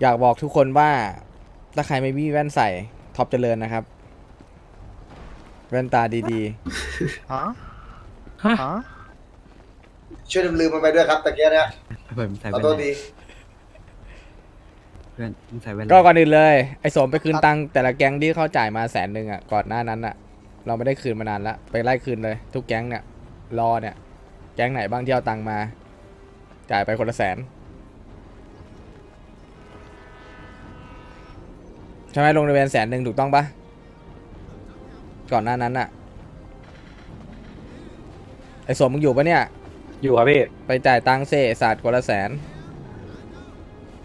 อยากบอกทุกคนว่า ถ้าใครไม่มีแว่นใส่ท็อปเจริญนะครับ แว่นตาดีฮะฮะช่วยลืมมันไปด้วยครับตะเกียเนี่ยเพื่อนมึงใส่ขอแว่นโทษเลยดี เพื่อนมึงใส่แว่นๆ ก็ก่อนอื่นเลย ไอ้สมไปคืนตังค์แต่ละแก๊งที่เขาจ่ายมาแสนหนึ่งอะก่อนหน้านั้นอะ เราไม่ได้คืนมานานละไปไล่คืนเลย ทุกแก๊งเนี่ยรอเนี่ย แก๊งไหนบ้างที่เอาตังค์มา จ่ายไปคนละแสน ใช่ไหมลงในเวนแสนหนึ่งถูกต้องปะก่อนหน้านั้นอะไอ้สมมึงอยู่ปะเนี่ย อยู่ครับพี่ ไปจ่ายตังค์เซศาสตร์คนละแสน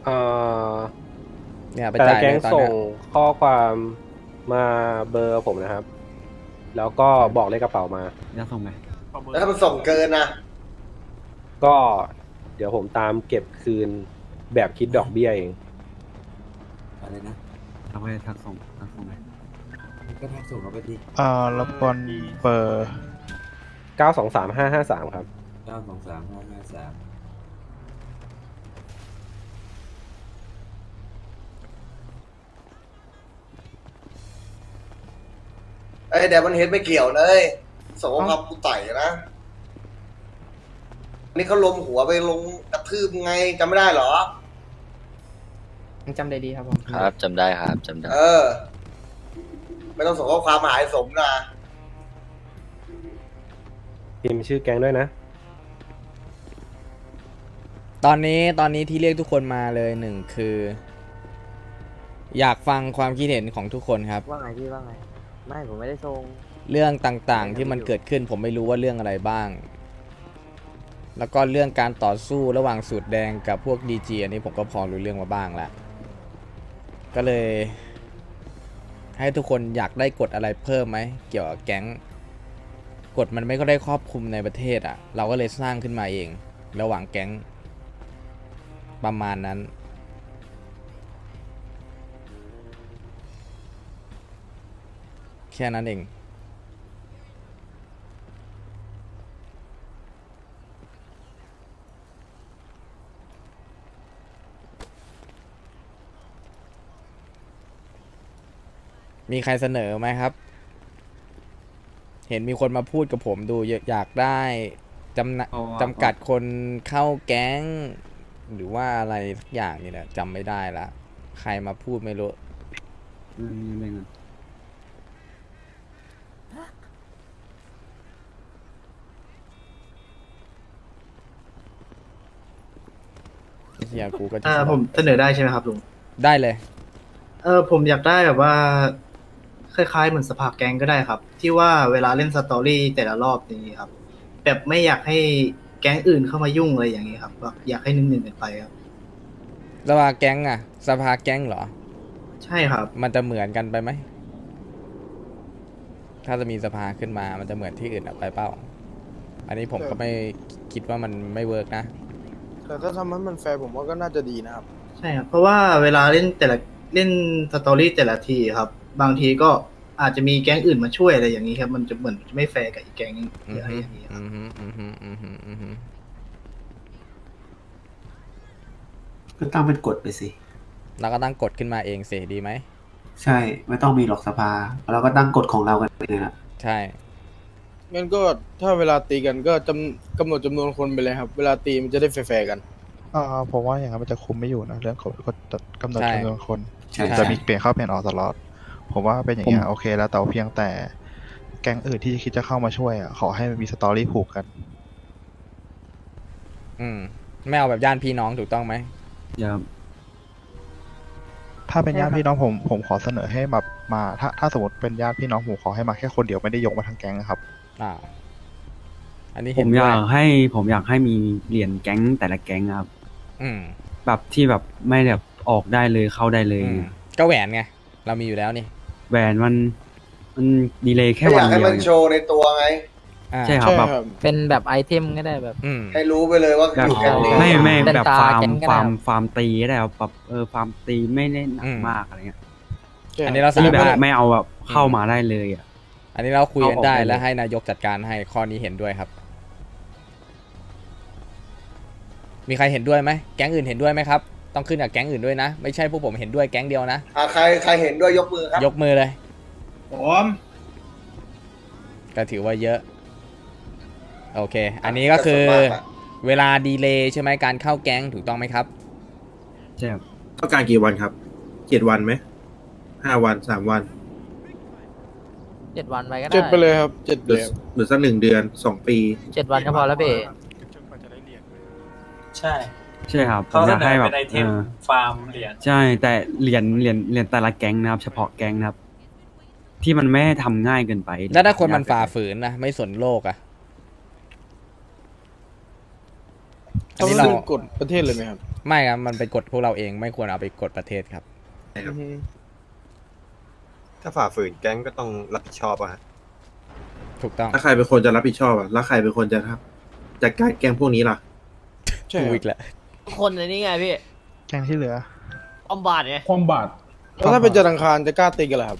เอ่อเนี่ยไปแต่ละจ่ายแก๊เลงยตอนส่เนี้งยข้อความมาเบอร์ผมนะครับ แล้วก็บอกเลขกระเป๋ามาจะส่งไหมแล้วถ้ามันส่งเกินนะก็เดี๋ยวผมตามเก็บคืนแบบคิดดอกเบี้ยเอง อะไรนะ เอาไปทักส่งทักส่งไหมก็ทักส่งเขาไปที่เอ่อรบกวนเบอร์923553ครับ เก้าสองสามห้าห้าสามไอ้ยเดี๋ยวมันเห็นไม่เกี่ยวเลยส่งข้อความกูไต่นะอันนี่เขาลมหัวไปลงกระทืบไงจำไม่ได้เหรอ ยังจำได้ดีครับผมครับจำได้ครับจำได้ เออ ไม่ต้องส่งข้อความมาหายสมนะพิมพ์ชื่อแก๊งด้วยนะ ตอนนี้ตอนนี้ที่เรียกทุกคนมาเลยหนึ่งคือ อยากฟังความคิดเห็นของทุกคนครับ ว่าไงพี่ว่าไง ไม่ผมไม่ได้ทรงเรื่องต่างๆที่มันเกิดขึ้นผมไม่รู้ว่าเรื่องอะไรบ้าง แล้วก็เรื่องการต่อสู้ระหว่างสูตรแดงกับพวกดีจีอันนี้ผมก็พอรู้เรื่องมาบ้างแล้ว ก็เลย ให้ทุกคนอยากได้กฎอะไรเพิ่มไหมเกี่ยวกับแก๊งกฎมันไม่ก็ได้ครอบคลุมในประเทศอะ่ะ เราก็เลยสร้างขึ้นมาเอง ระหว่างแก๊งประมาณนั้น แค่นั้นเอง มีใครเสนอไหมครับ เห็นมีคนมาพูดกับผมดูอยอยากได้จำนะจำกัดคนเข้าแก๊ง หรือว่าอะไรสักอย่างนี่แหละจำไม่ได้ละ ใครมาพูดไม่รู้อืมมีเรื่องเงินเฮียกูก็จะอ่าผมเสนอได้ใช่ไหมครับลุงได้เลย เออผมอยากได้แบบว่า คล้ายๆเหมือนสภาแก๊งก็ได้ครับ ที่ว่าเวลาเล่นสตอรี่แต่ละรอบอย่างนี้ครับ แบบไม่อยากให้แก๊งอื่นเข้ามายุ่งอะไรอย่างนี้ครับแบบอยากให้หนึ่งๆกันไปครับ สภาแก๊งอะสภาแก๊งเหรอ ใช่ครับ มันจะเหมือนกันไปไหม ถ้าจะมีสภาขึ้นมา มันจะเหมือนที่อื่นอะไปเป้าอันนี้ผมก็ไม่คิดว่ามันไม่เวิร์กนะ แต่ถ้าทำให้มันแฟร์ผมว่าก็น่าจะดีนะครับ ใช่ครับ เพราะว่าเวลาเล่นแต่ละเล่นสตอรี่แต่ละทีครับ บางทีก็อาจจะมีแก๊งอื่นมาช่วยอะไรอย่างนี้ครับ มันจะเหมือนไม่แฟร์กับอีกแก๊งอืออะไรอย่างนี้ครับ อือฮึอือฮึอือฮึอือฮึก็ตั้งเป็นกฎไปสิ เราก็ตั้งกฎขึ้นมาเองสิดีไหม ใช่ไม่ต้องมีหรอกสภา เราก็ตั้งกฎของเรากันเองนะใช่ งั้นก็ถ้าเวลาตีกันก็จำกำหนดจำนวนคนไปเลยครับ เวลาตีมันจะได้แฟร์ๆกัน อ่าผมว่าอย่างนั้นมันจะคุมไม่อยู่นะ เรื่องของกฎกำหนดใช่ จำนวนคน ใช่ใช่จะมีเปลี่ยนเข้าเปลี่ยนออกตลอด ผมว่าเป็นอย่างเงี้ยโอเคแล้วแต่ว่าเพียงแต่แก๊งอื่นที่คิดจะเข้ามาช่วยอะขอให้มันมีสตอรี่ผูกกัน อืม ไม่เอาแบบญาติพี่น้องถูกต้องไหมเดี๋ยวถ้าเป็นญาติพี่น้องผมผมขอเสนอให้แบบมาถ้าถ้าสมมติเป็นญาติพี่น้องผมขอให้มาแค่คนเดียวไม่ได้ยกมาทั้งแก๊งนะครับ อ่า อันนี้ผเห็นมด้อวยยากให้ผมอยากให้มีเหรียญแก๊งแต่ละแก๊งครับ อืม แบบที่แบบไม่แบบออกได้เลยเข้าได้เลยอืมก็แหวนไง เรามีอยู่แล้วนี่ แหวนมัน มันดีเลยแค่ไม่อวันยากให้เดียวมันเองโชว์ในตัวไง อ่าใช่ครับแบบเป็นแบบไอเทมก็ได้แบบ อืม ให้รู้ไปเลยว่าแบบอยู่แก๊งนี้ไม่ไม่เป็นแบบตาฟาร์มแก๊งก็ได้ ฟาร์มครับฟาร์มตีก็ได้ครับแบบเออฟาร์มตีไม่ได้หนัอืกม มากอะไรเงี้ยอันนี้เราสาที่แบบมารถไม่เอาแบบเข้ามาได้เลยอะ อันนี้เราคุยกันเอาออกได้ได้เลย และให้นายกจัดการให้ข้อนี้เห็นด้วยครับ มีใครเห็นด้วยไหมแก๊งอื่นเห็นด้วยไหมครับ ต้องขึ้นกับแก๊งอื่นด้วยนะ ไม่ใช่พวกผมเห็นด้วยแก๊งเดียวนะ อ่าใครใครเห็นด้วยยกมือครับ ยกมือเลย ผมก็ถือว่าเยอะ โอเค อันนี้ก็คือส่วนมากอะ เวลาดีเลย์ใช่ไหมการเข้าแก๊งถูกต้องไหมครับ ใช่ครับต้องการกี่วันครับเจ็ดวันไหมห้าวันสามวันเจ็ดวันไปก็ได้เจ็ดไปเลยครับเจ็ดหรือเลยหรือสักหนึ่งเดือนสองปี เจ็ดวันก็พอแล้วเบ๋ใช่ ใช่ครับผเขามเสอยากนให้อแบเป็บนไอเทมเออฟาร์มเหรียญใช่ แต่เหรียญเหรียญเหรียญแต่ละแก๊งนะครับ เฉพาะแก๊งนะครับ ที่มันไม่ให้ทำง่ายเกินไปแล้วถ้าคนมันยกเกิฝ่าไปฝืนนะไม่สนโลกอะอันต้องนี้เราขึ้นกฎประเทศเลยไหมครับไม่ครับมันเป็นกฎพวกเราเองไม่ควรเอาไปกฎประเทศครับครับอืมถ้าฝ่าฝืนแก๊งก็ต้องรับผิดชอบอะฮะถูกต้องถ้าใครเป็นคนจะรับผิดชอบอะแล้วใครเป็นคนจะครับจัดการแกงพวกนี้ล่ะ ใช่กูครับอีกแล้ว คนในนี้ไงพี่แก๊งที่เหลืออมบาทไงความบาดแล้วถ้าเป็นจันทร์อังคารจะกล้าตีกันเหรอครับ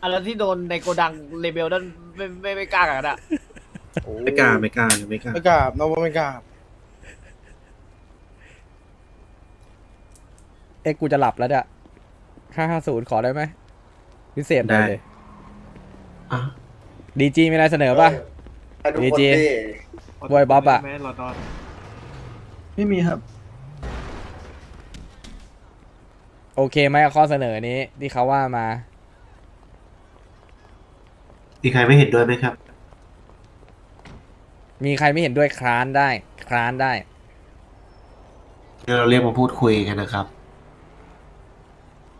อันแล้วที่โดนในโกดังเลเบลนั้นไม่ไม่ไม่กล้ากันอะไม่กล้าไม่กล้าไม่กล้าไม่กล้าครับน้องว่าไม่กล้าครับเอ๊ะกูจะหลับแล้วเนี่ยห้าห้าศูนย์ขอได้ไหมพิเศษหน่อยเลยดีจีมีอะไรเสนอป่ะให้ทุกคนดีเจดิบอยบ๊อบอะ ไม่มีครับ โอเคไหมกับข้อเสนอนี้ ที่เขาว่ามา มีใครไม่เห็นด้วยไหมครับ มีใครไม่เห็นด้วยคร้านได้ คร้านได้เราเรียกมาพูดคุยกันนะครับ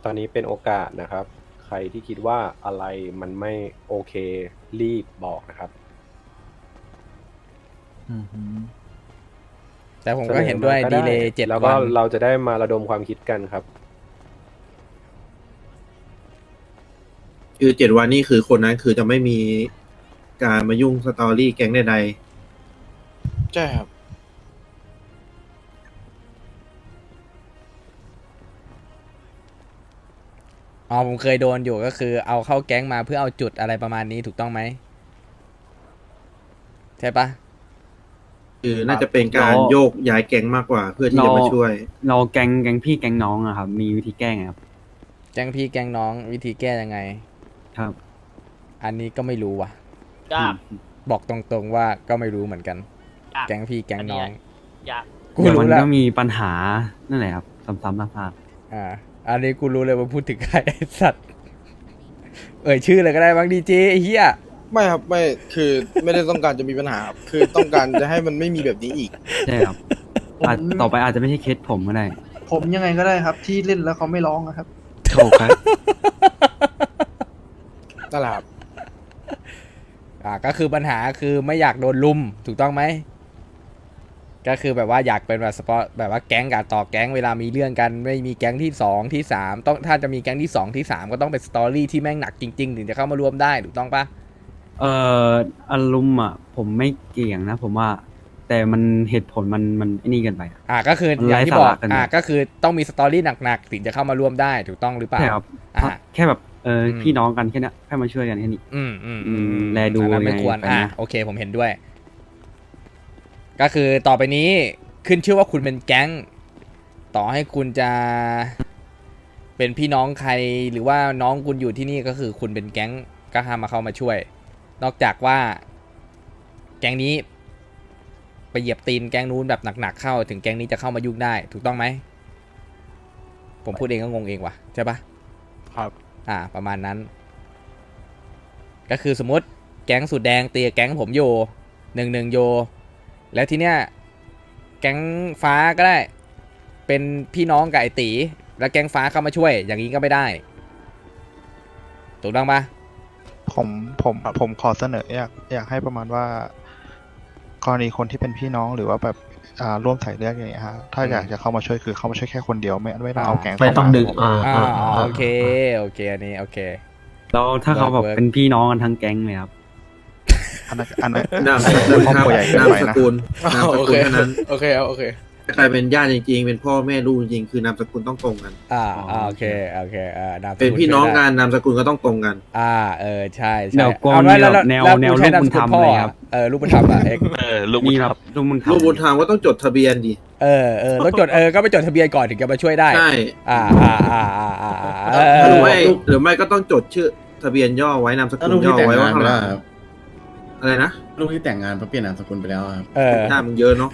ตอนนี้เป็นโอกาสนะครับ ใครที่คิดว่าอะไรมันไม่โอเครีบบอกนะครับ แต่ผมก็เห็นด้วยสอดีมาเลย์เจ็ดแล้ววัก็นเราจะได้มาระดมความคิดกันครับ คือเจ็ดวันนี่คือคนนั้นคือจะไม่มีการมายุ่งสตอรี่แก๊งใดใช่ครับ อ๋อผมเคยโดนอยู่ก็คือเอาเข้าแก๊งมาเพื่อเอาจุดอะไรประมาณนี้ถูกต้องไหมใช่ปะๆ คือน่าจะเป็นการโยกย้ายแก๊งมากกว่า เพื่อที่จะมาช่วย เราแก๊งแก๊งพี่แก๊งน้องอะครับ มีวิธีแก้ไงครับ แก๊งพี่แก๊งน้องวิธีแก้ยังไง ครับ อันนี้ก็ไม่รู้ว่ะยากบอกตรงๆว่าก็ไม่รู้เหมือนกัน ยากแก๊งพี่แก๊งน้องยากกูเดี๋ยวมัรู้นแล้วก็มีปัญหานั่นแหละครับซ้ำๆซากอ่า อันนี้กูรู้เลยว่าพูดถึงใครไอ้สัตว์ เอ่ยชื่อเลยก็ได้บางดีเจไอ้เหี้ย ไม่ครับไม่คือไม่ได้ต้องการจะมีปัญหาครับคือต้องการจะให้มันไม่มีแบบนี้อีกๆใช่ครับอาจต่อไปอาจจะไม่ใช่เคสผมก็ได้ผมยังไงก็ได้ครับ ที่เล่นแล้วเขาไม่ร้องอะครับถูกครับ นั่นแหละครับอ่าก็คือปัญหาคือไม่อยากโดนลุมถูกต้องไหม ก็คือแบบว่าอยากเป็นแบบสปอร์ตแบบว่าแก๊งกับต่อแก๊งเวลามีเรื่องกัน ไม่มีแก๊งที่สองที่สามต้องถ้าจะมีแก๊งที่สองที่สามก็ต้องเป็นสตอรี่ที่แม่งหนักจริงๆ ถึงจะเข้ามารวมได้ถูกต้องปะ เอ่ออารมณ์อะ ผมไม่เกี่ยงนะ ผมว่า แต่มันเหตุผลมันมันไอ้นี่เกันไปอะ อ่าก็คือมันอย่างที่ไร้บอกสาระกัน อ่าเนี่ยก็คือต้องมีสตอรี่หนักๆถึงจะเข้ามาร่วมได้ถูกต้องหรือเปล่าใช่ครับอ่าแค่แบบเอออม พี่น้องกันแค่เนี้ยแค่มาช่วยกันแค่นี้ อืมอืมอืมแลดูอันนั้นไม่ยังไงควรไปอ่านะโอเคผมเห็นด้วย ก็คือต่อไปนี้ขึ้นชื่อว่าคุณเป็นแก๊ง ต่อให้คุณจะเป็นพี่น้องใครหรือว่าน้องคุณอยู่ที่นี่ก็คือคุณเป็นแก๊งก็ห้ามมาเข้ามาช่วย นอกจากว่า แก๊งนี้ไปเหยียบตีนแก๊งนู้นแบบหนักๆเข้า ถึงแก๊งนี้จะเข้ามายุ่งได้ ถูกต้องไหม ผมพูดเองก็งงเองว่ะใช่ปะครับ อ่า ประมาณนั้น ก็คือสมมติแก๊งสุดแดงตีกับแก๊งผมอยู่หนึ่งหนึ่งโย แล้วทีเนี้ยแก๊งฟ้าก็ได้ เป็นพี่น้องกับไอตี แล้วแก๊งฟ้าเข้ามาช่วย อย่างนี้ก็ไม่ได้ ถูกต้องปะ ผมผมผมขอเสนออยากอยากให้ประมาณว่า กรณีคนที่เป็นพี่น้องหรือว่าแบบอ่าร่วมสายเลือดอย่างเงี้ยฮะถ้าอยากจะเข้ามาช่วยคือเข้ามาช่วยแค่คนเดียวไม่ไม่ต้องเอาแก๊งไม่เข้าาต้องดึงอ่าอ่าอ่าอ๋ออ่าโอเค โอเค อันนี้โอเค แล้วถ้าเขาแบบ Work เป็นพี่น้องกันทั้งแก๊งเลยครับอันนั้นอันนั้นนามสเรื่กุองลครอบครับครัวใหญ่เกินนามไปสนะกุลนามสโอกุเคลเท่านั้นโอเคครับโอเค ถ้าใครเป็นญาติจริงๆ เป็นพ่อแม่ลูกจริงๆ คือนามสกุลต้องตรงกัน อ่าอ๋ออ่าโอเคโอเคอ่านามสกุลเป็นพี่น้องช่วยกัได้นนามสกุลก็ต้องตรงกัน อ่า เออใช่ใช่เดี๋ยวกลัวเอามีไว้แล้วแบบแนวล้วแนวกูใช้ลูกบุญธรรมนามสกุลพ่อเลยครับเออลูกบุญธรรมอะเอ็กเออลูกมีบุญแบธรรบมลูกบุญธรรมลูกบุญธรรมก็ต้องจดทะเบียนดิเออเออรถจดเออก็ไปจดทะเบียนก่อนถึงจะมาช่วยได้ใช่อ่าอ่าอ่าอ่าอ่าอ่าเอหรืออไม่หรือไม่ก็ต้องจดชื่อทะเบียนย่อไว้นามสกุลย่อไว้ว่าเท่าไหร่ อะไรนะลูกที่แต่งงานเพราะเปลี่ยนนามสกุลไปแล้วครับเออ หน้ามึงเยอะเนาะ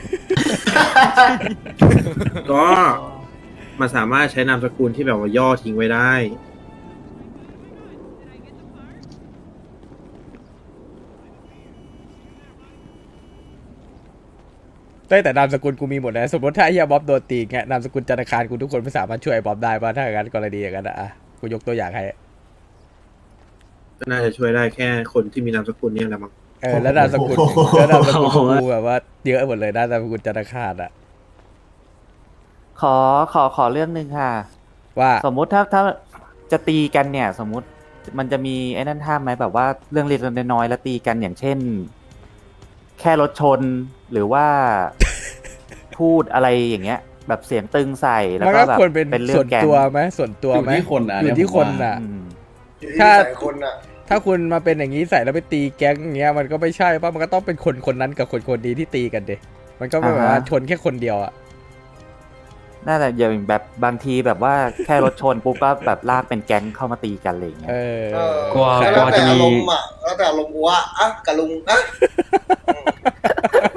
ก็มันสามารถใช้นามสกุลที่แบบว่าย่อทิ้งไว้ได้ ได้แต่นามสกุลกูมีหมดนะสมมติถ้าไอ้เฮียบ๊อบโดนตีเงี้ยนามสกุลธนาคารกูทุกคนไม่สามารถช่วยไอ้บ๊อบได้ป่ะถ้าอย่างนั้นกรณีอย่างนั้นอะอะกูยกตัวอย่างให้ ก็น่าจะช่วยได้แค่คนที่มีนามสกุลเนี่ยแหละมั้ง เออแล้วนามสกุลแล้วนามสกุลกูแบบว่าเยอะหมดเลยนะนามสกุลธนาคารอะขอขอขอเรื่องหนึ่งค่ะ ว่าสมมุติถ้าถ้าจะตีกันเนี่ย สมมุติมันจะมีไอ้นั่นท่ามไหมแบบว่าเรื่องเล็กๆน้อยๆแล้วตีกันอย่างเช่น แค่รถชนหรือว่าพูดอะไรอย่างเงี้ย แบบเสียงตึงใส่แล้วมันก็ก็แบบควรเป็นเป็นเรื่อส่วงนแกงตัวไหมส่วนตัวไหมอยู่ที่คนนะอยู่เนี่ยที่ผมคนว่าน่ะอืมอยู่ที่ถ้าใส่คนอะ ถ้าคุณมาเป็นอย่างนี้ใส่แล้วไปตีแก๊งอย่างเงี้ยมันก็ไม่ใช่ป่ะมันก็ต้องเป็นคนคนนั้นกับคนคนนี้ที่ตีกันเดมันก็ไม่แบบว่าชนแค่คนเดียวอะน่าจะอย่างแบบบางทีแบบว่าแค่รถชนปุ๊บก็แบบลากเป็นแก๊งเข้ามาตีกันอะไรอย่างเงี้ยเออเออกลัวแล้วกลัวแต่จะอามีรมณ์อะแล้วแต่อารมณ์กูว่าอะกับลุงอะ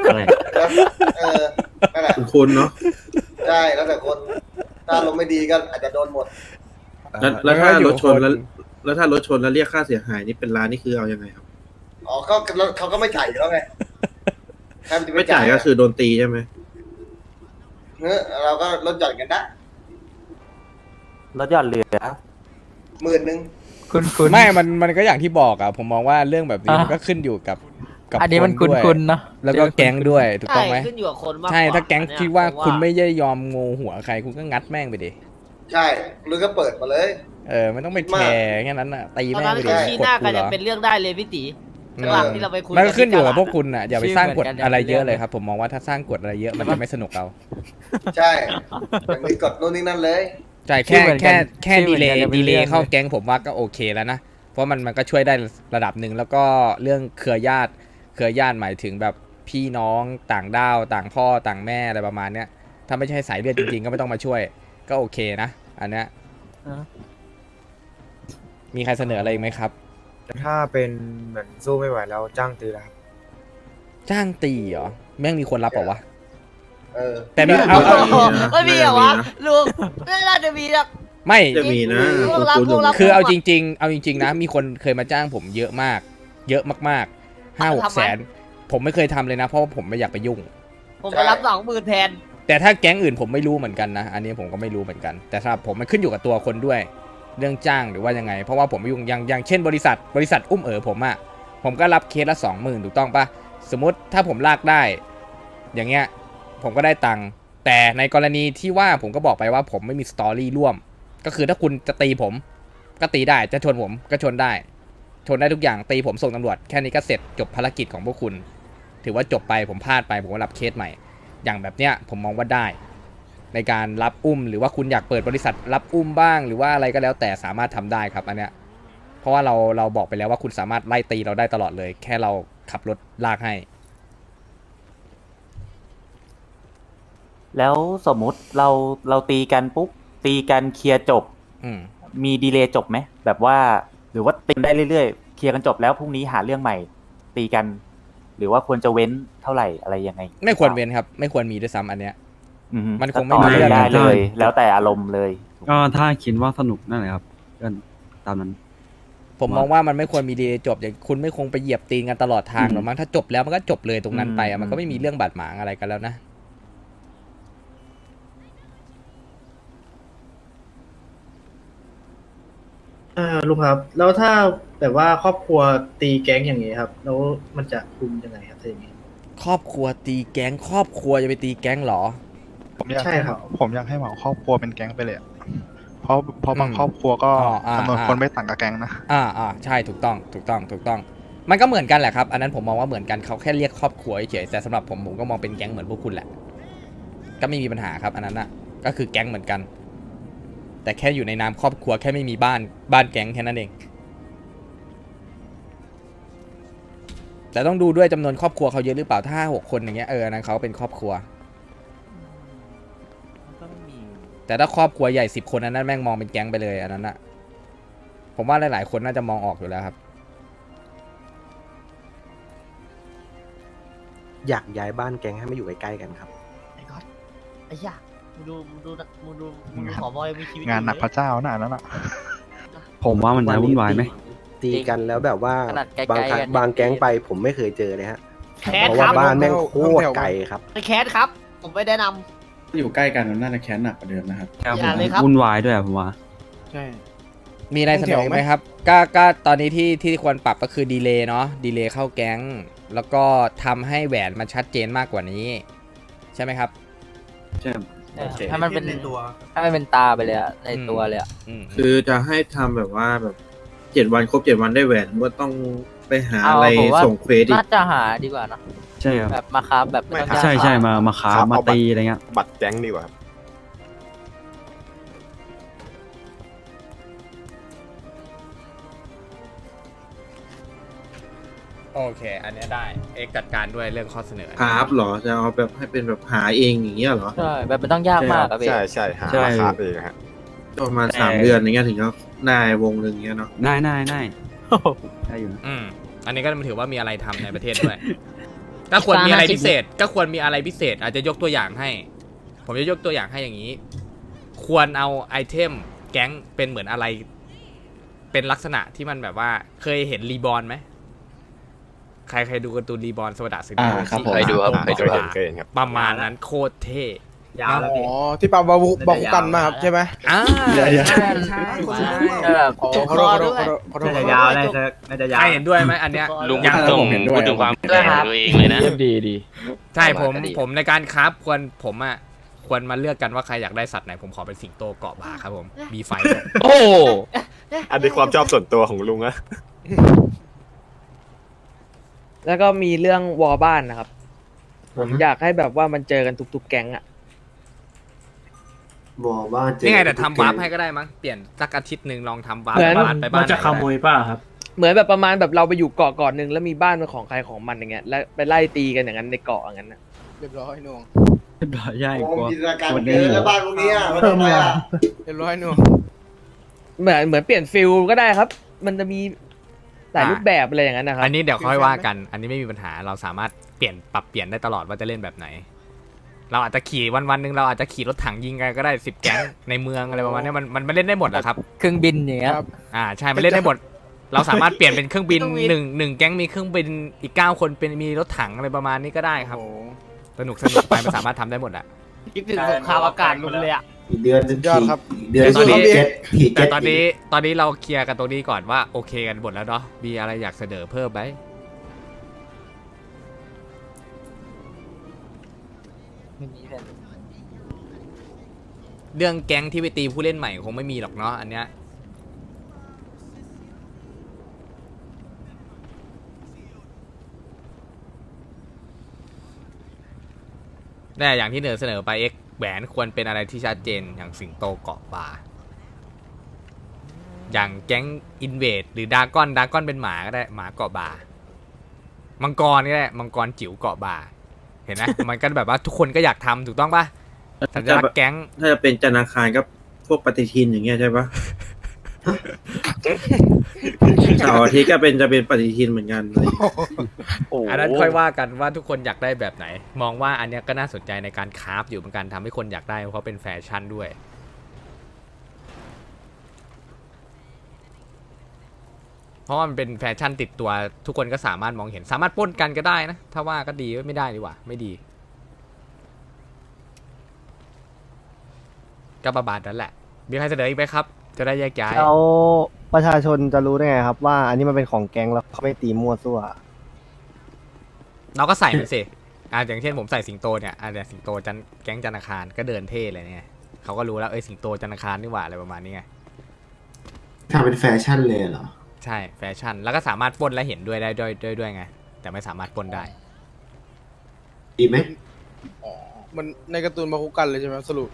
อะไรแล้วเออนั่นแหละคุณคุณเนาะใช่แล้วแต่คนถ้าอารมณ์ไม่ดีก็อาจจะโดนหมดแล้วแล้วถ้ามันก็อยู่รถชนแล้วคน แล้วถ้ารถชนแล้วเรียกค่าเสียหายนี่เป็นล้านนี่คือเอายังไงครับ อ๋อก็แล้วเขาก็ไม่จ่ายอยู่แล้วไงใครนจะไม่จ่ายก็คือโดนตีใช่ไหมเออเราก็ลดหย่อนกันได้รถหย่อนเหลือหมื่นหนึ่งคุณคุณไม่ มัน มันก็อย่างที่บอกอะผมมองว่าเรื่องแบบนี้มันก็ขึ้นอยู่กับ กับอันนี้มันคคุณด้วยคุณเนาะ แล้วก็แก๊งด้วย ถูกต้องไหมใช่ขึ้นอยู่กับคนมากใช่กว่าถ้าแก๊งเนี่ยคิดว่าผมคุณไม่ได้ยอมโงหัวใคร คุณก็งัดแม่งไปดิ ใช่หรือก็เปิดมาเลย เออมันต้องไปแคร์แค่นั้นน่ะตีตอนแม่งนั้นไปคืดิอชี้กหดน้ากูกันเหรจะอเป็นเรื่องได้เลยพี่ตีอืมข้างหลังที่เราไปคุยมันก็ขึ้นอยู่กับที่พวกคุณน่ะอย่าไปสร้างกฎชื่อเหมือนกันอะไรเยอะเรื่องเลยครับ ผมมองว่าถ้าสร้างกฎอะไรเยอะมันจะไม่สนุกเอาใช่อย่างนี้กดโน่นนี่นั่นเลยใช่ชื่แค่อเหมือนกัแค่นแค่ชื่อเหมืดีอนเลกันย์จะเป็นดีเลเรื่องย์เข้าเลยแก๊งผมว่าก็โอเคแล้วนะเพราะมันมันก็ช่วยได้ระดับหนึ่งแล้วก็เรื่องเครือญาติเครือญาติหมายถึงแบบพี่น้องต่างด้าวต่างพ่อต่างแม่อะไรประมาณเนี้ยถ้าไม่ใช่สายเลือดจริงๆ ก็ไม่ต้องมาช่วย ก็โอเคนะ อันเนี้ยอะ มีใครเสนออะไรอีกไหมครับถ้าเป็นเหมือนสู้ไม่ไหวแล้วจ้างตีแล้วครับ จ้างตีเหรอ แม่งมีคนรับเปล่าวะ เออ แต่มีเอาเอาเอาเอาไม่มีเหรอวะลุงไม่น่าจะมีหรอก ไม่ จะมีนะพวคุกณรับคุณพวกรับ คือเอาจริง ๆ เอาจริง ๆ นะ มีคนเคยมาจ้างผมเยอะมาก เยอะมากๆห้าหกทำไมแสน ผมไม่เคยทำเลยนะ เพราะว่าผมไม่อยากไปยุ่ง ผมไปรับสองหมื่นแทน แต่ถ้าแก๊งอื่นผมไม่รู้เหมือนกันนะ อันนี้ผมก็ไม่รู้เหมือนกัน แต่สำหรับผมมันขึ้นอยู่กับตัวคนด้วย เรื่องจ้างหรือว่ายังไง เพราะว่าผมยุ่งอย่างอย่างเช่นบริษัท บริษัทอุ้มเอ๋อผมอะผมก็รับเคสละสองหมื่นถูกต้องปะสมมติถ้าผมลากได้ อย่างเงี้ยผมก็ได้ตังค์แต่ในกรณีที่ว่าผมก็บอกไปว่าผมไม่มีสตอรี่ร่วม ก็คือถ้าคุณจะตีผม ก็ตีได้จะชนผมก็ชนได้ ชนได้ทุกอย่างตีผมส่งตำรวจแค่นี้ก็เสร็จจบภารกิจของพวกคุณ ถือว่าจบไปผมพลาดไปผมก็รับเคสใหม่ อย่างแบบเนี้ยผมมองว่าได้ ในการรับอุ้ม หรือว่าคุณอยากเปิดบริษัทรับอุ้มบ้าง หรือว่าอะไรก็แล้วแต่สามารถทำได้ครับอันเนี้ยเพราะว่าเราเราบอกไปแล้วว่าคุณสามารถไล่ตีเราได้ตลอดเลย แค่เราขับรถลากให้ แล้วสมมุติเราเราตีกันปุ๊บตีกันเคลียร์จบ อืมมีดีเลย์จบไหมแบบว่า หรือว่าตีได้เรื่อยๆเคลียร์กันจบแล้วพรุ่งนี้หาเรื่องใหม่ ตีกัน หรือว่าควรจะเว้นเท่าไหร่อะไรยังไง ไม่ควรเว้นครับ ไม่ควรมีด้วยซ้ำอันเนี้ย อือฮึมันคงก็ต่อไม่มีเรื่องได้อะไรเลย แล้วแต่อารมณ์เลยก็ถ้าคิดว่าสนุกนั่นแหละครับก็ตามนั้น ผมมองว่ามันไม่ควรมีดีเลย์จบอย่างคุณไม่คงไปเหยียบตีนกันตลอดทางหรอกมั้งถ้าจบแล้วมันก็จบเลยตรงนั้นไปอือะมมันก็ไม่มีเรื่องบาดหมางอะไรกันแล้วนะเออลุงครับ แล้วถ้าแบบว่าครอบครัวตีแก๊งอย่างนี้ครับ แล้วมันจะคุมยังไงครับถ้าอย่างนี้ ครอบครัวตีแก๊งครอบครัวจะไปตีแก๊งเหรอ ผมอยากใช่ครับ ผมอยากให้เหมาครอบครัวเป็นแก๊งไปเลยอะเพราะเพราะบางอืมครอบครัวก็อ๋ออ่าจำนวนอ่า คนไม่ต่างกับแก๊งนะ อ่าอ่าใช่ถูกต้องถูกต้องถูกต้อง มันก็เหมือนกันแหละครับ อันนั้นผมมองว่าเหมือนกันเขาแค่เรียกครอบครัวเฉยๆแต่สำหรับผมผมก็มองเป็นแก๊งเหมือนพวกคุณแหละ ก็ไม่มีปัญหาครับอันนั้นน่ะก็คือแก๊งเหมือนกัน แต่แค่อยู่ในนามครอบครัวแค่ไม่มีบ้านบ้านแก๊งแค่นั้นเอง แต่ต้องดูด้วยจำนวนครอบครัวเขาเยอะหรือเปล่าถ้าหกคนอย่างเงี้ยเอออันนั้นเขาเป็นครอบครัว แต่ถ้าครอบครัวใหญ่สิบคนอันนั้นแม่งมองเป็นแก๊งไปเลยอันนั้นอะผมว่าหลาย ๆ คนน่าจะมองออกอยู่แล้วครับ อยากย้ายบ้านแก๊งให้มาอยู่ใกล้ๆกันครับ ไอ้ก๊อตไอ้ยามึงดูมึงดูนะมึงดูมึงดูขอบอยมีชีวิตงานหนักอยู่พระเจ้าน่ะอันนั้นอะ ผมว่ามันจะวุ่นวายไหม ตีกันแล้วแบบว่าขนาดไกลๆบางครั้งกัน บางแก๊งไปผมไม่เคยเจอเลยฮะแคสเพราะคว่ารับบ้านแม่งโคตรไกลครับ ไอ้แคสครับ ผมไม่แนะนำ อยู่ใกล้กันมันน่าจะแค้นหนักกว่าเดิมนะครับอย่าเลยครับ วุ่นวายด้วยอะผมว่า ใช่ มีอะไรเสนออีกไหมครับก็ก็ตอนนี้ที่ที่ควรปรับก็คือดีเลย์เนาะดีเลย์เข้าแก๊ง แล้วก็ทำให้แหวนมันชัดเจนมากกว่านี้ ใช่ไหมครับ ใช่ให้มันเป็นตัวให้มันเป็นตาไปเลยอะในตัวเลยอะอืมคือจะให้ทำแบบว่าแบบเจ็ดวันครบเจ็ดวันได้แหวนก็ต้องไปหาเอาอะไรผมว่าส่งเควสอีก น่าจะหาดีกว่าเนอะ ใช่ครับแบบมาครับแบบไม่ต้องใช่ใช่จ้งมามาค้าครับมาเอาบัตร ตีอะไรเงี้ยบัตรแก๊งดีกว่าครับโอเค อันเนี้ยได้เอ็กจัดการด้วยเรื่องข้อเสนอคราฟเหรอจะเอาแบบให้เป็นแบบหาเองอย่างเงี้ยเหรอใช่แบบมันต้องยากมากอะพี่ใช่ใช่หาใช่ราคาเองฮะประมาณสามเดือนอย่างเงี้ยถึงจะได้วงหนึ่งเงี้ยเนาะได้ได้ได้ได้อยู่นะอืมอันนี้ก็มันถือว่ามีอะไรทำในประเทศด้วย ก็ควรมีอะไรพิเศษ ก็ควรมีอะไรพิเศษ อาจจะยกตัวอย่างให้ ผมจะยกตัวอย่างให้อย่างนี้ ควรเอาไอเทมแก๊งเป็นเหมือนอะไร เป็นลักษณะที่มันแบบว่าเคยเห็นรีบอลไหมใครเคยดูการ์ตูนรีบอลสวัสดิ์สิอ่าครับผมเคยดูครับอ่าเคยดูครับเคยเห็นครับ ประมาณนั้นโคตรเท่ ยาวแล้วอ๋พี่อที่ปาบาบุบาคุกันมาครับใช่ไหมอ่าเดี๋ยวเดี๋ยวใช่ใช่ใช่แบบอ๋อจุกขอคโทอษขอโทด้วยษขอโทษขอโทษน่าจะยาวน่าจะน่าจะยาวใครเห็นด้วยไหมอันเนี้ยลุงอย่างถ้าผมเห็นด้วยด้วยครับดีดี ใช่ผมผมในการคราฟควรผมอะควรมาเลือกกันว่าใครอยากได้สัตว์ไหนผมขอเป็นสิงโตเกาะบาครับผมมีไฟด้วยโอ้อันนี้ความชอบส่วนตัวของลุงอะแล้วก็มีเรื่องวอลบ้านนะครับ ผมอยากให้แบบว่ามันเจอกันทุกๆ แก๊งอะ วอลบ้านเจอนี่ไงแต่ทำวาร์ปให้ก็ได้มั้งเปลี่ยนสักอาทิตย์หนึ่งลองทำวาร์ปเหมือนบ้านไปบ้านไหนก็ได้เหมือนแบบประมาณแบบเราไปอยู่เกาะเกาะหนึ่งแล้วมีบ้านเป็นของใครของมันอย่างเงี้ยแล้วไปไล่ตีกันอย่างนั้นในเกาะอย่างนั้นนะเรียบร้อยหน่วงใช่โอ้กลัวจินตนาการกลัวเยเด้งอะแล้วบ้านพวกเนี้ยมันทำไมอะเรียบร้อยหน่วงเหมือนเหมือนเปลี่ยนฟิลก็ได้ครับ มันจะมีหลายรูปแบบอะไรอย่างนั้นนะครับอันนี้เดี๋ยวค่อยว่ากัน อันนี้ไม่มีปัญหาเราสามารถเปลี่ยนปรับเปลี่ยนได้ตลอดว่าจะเล่นแบบไหน เราอาจจะขี่วันวันๆหนึ่งเราอาจจะขี่รถถังยิงกันก็ได้สิบแก๊งในเมืองอะไรประมาณเนี้ยมันมันมันเล่นได้หมดแหละครับ เครื่องบินอย่างเงี้ยครับ อ่าใช่มันเล่นได้หมด เราสามารถเปลี่ยนเป็นเครื่องบินเครื่องบินหนึ่งหนึ่งแก๊งมีเครื่องบินอีกเก้าคนเป็นมีรถถังอะไรประมาณนี้ก็ได้ครับ โอ้โหสนุกสนุกไปมันสามารถทำได้หมดอะ คิดถึงสงครามอากาศลุงเลยอะอีกเดือนหนึงยอดครับ อีกเดือนหตอนนี้นึ่งเจ็ดผีแต่เจ็ดตอนนี้ตอนนี้เราเคลียร์กันตรงนี้ก่อนว่าโอเคกันหมดแล้วเนาะมีอะไรอยากเสนอเพิ่มไหมไม่ เรื่องแก๊งที่ไปตีผู้เล่นใหม่คงไม่มีหรอกเนาะอันเนี้ยแต่อย่างที่เหนือเสนอไปเอ็กแหวนควรเป็นอะไรที่ชัดเจนอย่างสิงโตเกาะป่า อย่างแก๊งอินเวดหรือดากอนดากอนเป็นหมาก็ได้หมาเกาะบามังกรก็ได้มังกรจิ๋วเกาะบาเห็นไหมมันก็แบบว่าทุกคนก็อยากทำถูกต้องปะ สัญลักษณ์แก๊ง ถ้าจะเป็นจันทร์อาคารก็พวกปฏิทินอย่างเงี้ยใช่ปะเสาร์อาทิตย์ก็เป็นจะเป็นปฏิทินเหมือนกันอะไรอย่างเงี้ยอันนั้นค่อยว่ากันว่าทุกคนอยากได้แบบไหน มองว่าอันเนี้ยก็น่าสนใจในการคราฟอยู่เหมือนกันทำให้คนอยากได้เพราะเป็นแฟชั่นด้วย เพราะว่ามันเป็นแฟชั่นติดตัวทุกคนก็สามารถมองเห็นสามารถปล้นกันก็ได้นะ ถ้าว่าก็ดีไม่ได้ดีกว่า ไม่ดี ก็ประมาณนั้นแหละ มีใครเสนออีกไหมครับ จะได้แยกย้ายแล้วประชาชนจะรู้ได้ไงครับ ว่าอันนี้มันเป็นของแก๊งแล้วเขาไม่ตีมั่วซั่ว เราก็ใส่มันสิอ่าอย่างเช่นผมใส่สิงโตเนี่ยอ่าเนี่ยสิงโตจันแก๊งจันทร์อาคารก็เดินเท่เลยเนี่ยเขาก็รู้แล้วเอ้ยสิงโตจันทร์อาคารนี่หว่าอะไรประมาณนี้ไงทำเป็นแฟชั่นเลยเหรอ ใช่แฟชั่นแล้วก็สามารถปล้นและเห็นด้วยได้ด้วยด้วยด้วยไงแต่ไม่สามารถปล้นได้ ดีไหมอ๋อมันในการ์ตูนบาคุกันเลยใช่ไหมสรุป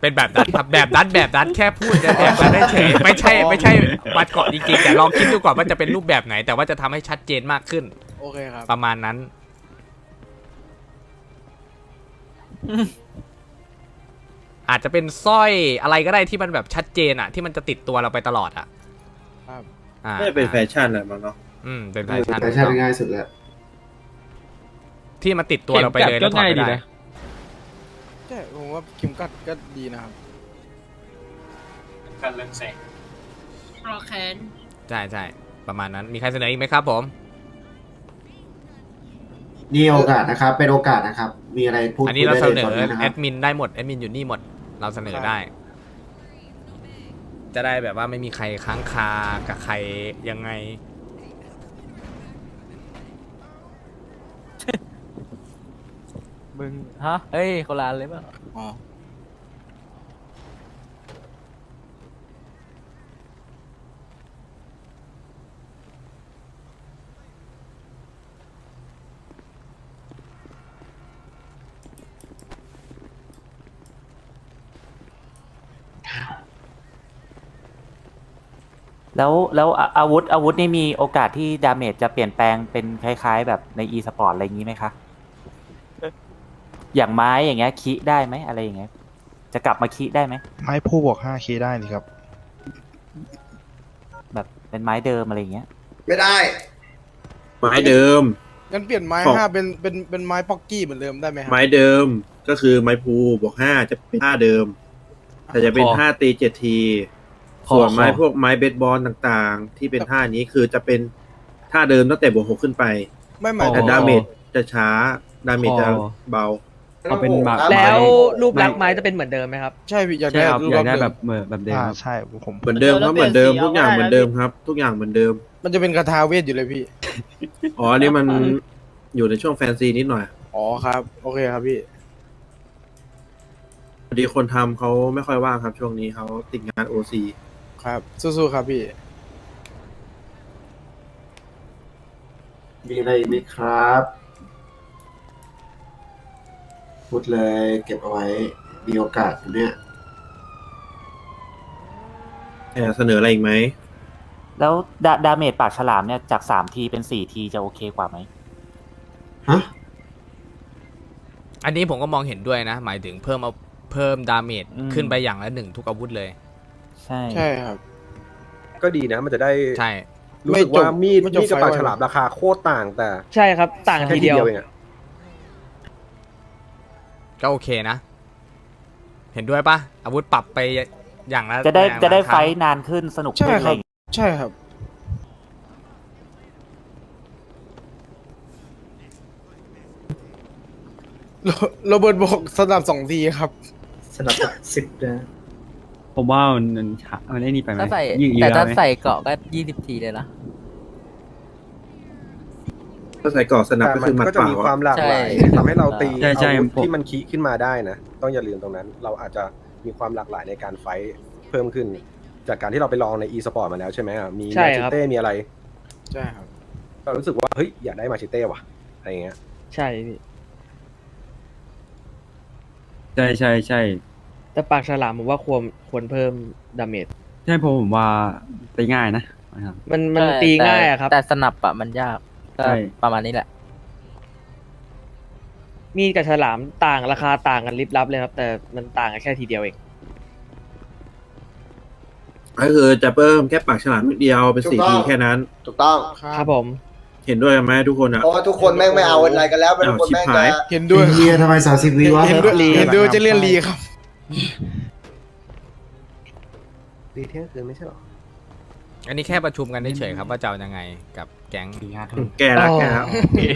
เป็นแบบนั้นครับแบบนั้นแบบนั้นแค่พูดจะแบบนั้นได้เฉยไม่ใช่ไม่ใช่บัตรเกาะจริงๆแต่ลองคิดดูก่อนว่าจะเป็นรูปแบบไหน แต่ว่าจะทำให้ชัดเจนมากขึ้น โอเคครับ ประมาณนั้นออาจจะเป็นสร้อยอะไรก็ได้ที่มันแบบชัดเจนอะที่มันจะติดตัวเราไปตลอดอะครับ อ่าน่าจะเป็นแฟชั่นแหละมั้งเนาะ อืมเป็นแฟชั่นแฟชั่นง่ายสุดแล้วที่มันติดตัวเราไปเลยแล้วถอดไม่ได้ ใช่ผมว่าเข็มกัดก็ดีนะครับการเล่นแสงรอแคนใช่ใช่ประมาณนั้นมีใครเสนออีกไหมครับผม นี่โอกาสนะครับ เป็นโอกาสนะครับ มีอะไรพูดอันนี้เราเสนคุยอได้ลยตะคแอรับดมินได้หมดแอดมินอยู่นี่หมดเราเสนอได้ จะได้แบบว่าไม่มีใครค้างคากับใครยังไง มึงฮะเฮ้ยคนละอันเลยป่ะอ๋อแล้วแล้วอาอาวุธอาวุธนี่มีโอกาสที่ดาเมจจะเปลี่ยนแปลงเป็นคล้าย ๆ แบบใน e สปอร์ตอะไรอย่างนี้ไหมคะ อย่างไม้อย่างเงี้ยคิได้ไหมอะไรอย่างเงี้ยจะกลับมาคิได้ไหมไม้ผู้บวกห้าคีย์ได้นี่ครับ แบบเป็นไม้เดิมอะไรอย่างเงี้ย ไม่ได้ ไม้เดิม งั้นเปลี่ยนไม้ของ ห้าเป็นเป็นเป็นไม้ป๊อกกี้เหมือนเดิมได้ไหมครัไม้เดิมก็คือไม้ภูบวกห้าจะเป็นท่าเดิม แต่จะเป็นขอท่าตีเจ็ดทีขอส่วนไม้ขอ พวกไม้เบสบอลต่างๆ ที่เป็นท่านี้คือจะเป็นท่าเดิมตั้งแต่บวกหกขึ้นไป ไม่หมายแต่ถึงดาเมจจะช้าดาเมจจะเบา เอาเป็นแบบแล้วรูปไม่ลักษณ์ไม้จะเป็นเหมือนเดิมไหมครับ ใช่พี่อยากใช่ได้ครับรูปอยากได้เดิมแบบเหมือนแบบเดิมอ่าครับ ใช่ผมเหมือนเดิมครับเหมือนเดิมทุกอย่างเหมือนเดิมครับ ทุกอย่างเหมือนเดิมมันจะเป็นคาถาเวทอยู่เลยพี่ อ๋ออันนี่มันอยู่ในช่วงแฟนซีนิดหน่อยอ๋อครับ โอเคครับพี่ พอดีคนทำเขาไม่ค่อยว่างครับช่วงนี้เขาติดงานโอซีครับ สู้ๆครับพี่ มีอะไรอีกไหมครับ พูดเลยเก็บเอาไว้มีโอกาสอยู่เนี่ยเสนออะไรอีกไหมแล้วดาดาเมจปากฉลามเนี่ยจากสามทีเป็นสี่ทีจะโอเคกว่าไหม ฮะอันนี้ผมก็มองเห็นด้วยนะ หมายถึงเพิ่มเอาเพิ่มดาเมจอืม ขึ้นไปอย่างละหนึ่งทุกอาวุธเลย ใช่ ใช่ครับ ก็ดีนะมันจะได้ใช่ รู้สึกว่ามีดไม่จบมีดกับปากไฟไว้ ฉลามราคาโคตรต่างแต่ใช่ครับ ต่างแค่ทีทีเดียวเดียวเองอะ ก็โอเคนะ เห็นด้วยปะอาวุธปรับไปอย่างละจะได้อย่างลจะได้คไฟรั้ง ท์นานขึ้นสนุกใช่ขึ้นคอะไรรัอบย่างเงี้ย ใช่ครับ โรโรเบิร์ตบอกสนับสองทีครับ สนับสิบนะผมว่ามันมันช้ามันไอ้นี่ไปไหมถ้าใส่ยืดเยื้แต่อถ้าไหมใส่เกาะก็ยี่สิบทีเลยนะ ถ้าใส่กรอบสนับแต่ก็มัคือหมัดก็เปจะล่ามีความหลากหลายใช่ทำให้เราตีใช่ใช่อาวุธผม ที่มันคิขึ้นมาได้นะ ต้องอย่าลืมตรงนั้น เราอาจจะมีความหลากหลายในการไฟท์เพิ่มขึ้น จากการที่เราไปลองใน e-sport มาแล้วใช่ไหมอะมีใช่มาชิรับ เต้มีอะไรใช่ครับ เรารู้สึกว่าเฮ้ยอยากได้มาชิเต้ว่ะอะไรอย่างเงี้ยใช่พี่ใช่ใช่ใช่แต่ปากฉลามผมว่าควรควรเพิ่มดาเมจใช่ผมผมว่าตีง่ายนะนะครับมันมันตีง่ายอะครับ แต่สนับอะมันยาก ก็ใช่ ประมาณนี้แหละ มีดกับฉลามต่างราคาต่างกันลิบลับเลยครับ แต่มันต่างกันแค่ทีเดียวเองก็คือจะเพิ่มแค่ปากฉลามนิดเดียวเป็นสี่ถูกต้ทีอง แค่นั้น ถูกต้อง ครับผม เห็นด้วยกันไหมทุกคนอะ เพราะว่าทุกคนแม่งไม่เอาอะไรกันแล้วเป็นทุกคนแม่งเอาชิบหายจะเห็นด้วยเฮียทำไมสามสิบวิวะเห็นด้วยเห็นด้วยจะเลื่อนรีครับตีเที่ยงคืนไม่ใช่หรอ อันนี้แค่ประชุมกันเฉยๆครับว่าจะเอายังไงกับ แก๊งแก้แล้วแก้แล้ว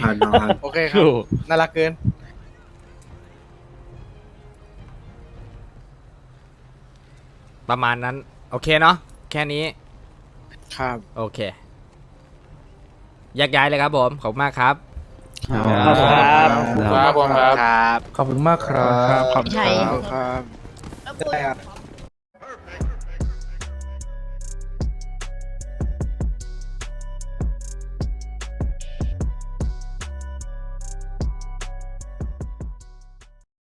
ผ่านมาผ่านโอเคครับ น่ารักเกิน ประมาณนั้น โอเคเนาะแค่นี้ ครับ โอเคแยกย้ายเลยครับผมขอบคุณมากครับ ขอบคุณครับแล้วครับครับ ขอบคุณมากครับ ขอบคุณครับ ครับแล้วพูด